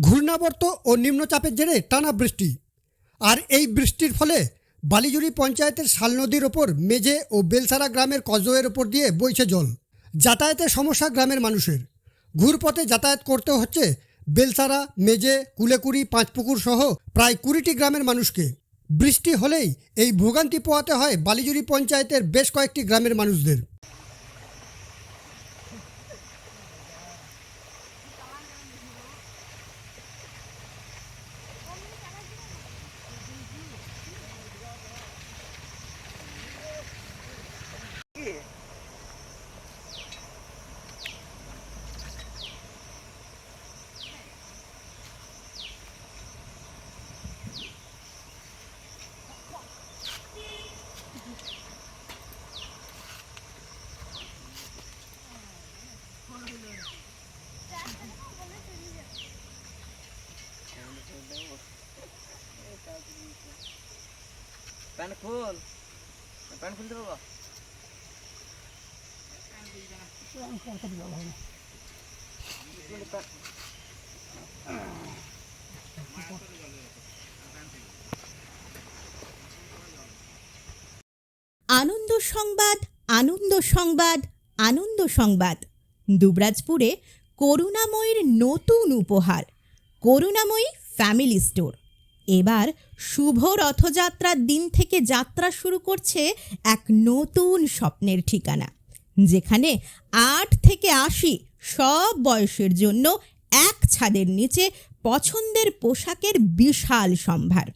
ঘূর্ণাবর্ত ও নিম্নচাপের জেরে টানা বৃষ্টি। আর এই বৃষ্টির ফলে বালিজুড়ি পঞ্চায়েতের শাল নদীর ওপর মেজে ও বেলসারা গ্রামের কজওয়ের ওপর দিয়ে বইছে জল। যাতায়াতের সমস্যা গ্রামের মানুষের। ঘুরপথে যাতায়াত করতে হচ্ছে বেলসারা মেজে কুলেকুড়ি, পাঁচপুকুর সহ প্রায় কুড়িটি গ্রামের মানুষকে। বৃষ্টি হলেই এই ভোগান্তি পোয়াতে হয় বালিজুড়ি পঞ্চায়েতের বেশ কয়েকটি গ্রামের মানুষদের। প্যান্ট প্যান্ট খুলতে বাবা আনন্দ সংবাদ আনন্দ সংবাদ আনন্দ সংবাদ। দুবরাজপুরে করুণাময়ীর নতুন উপহার, করুণাময়ী ফ্যামিলি স্টোর। এবার শুভ রথযাত্রার দিন থেকে যাত্রা শুরু করছে এক নতুন স্বপ্নের ঠিকানা, যেখানে আট থেকে আশি সব বয়সের জন্য এক ছাদের নিচে পছন্দের পোশাকের বিশাল সম্ভার।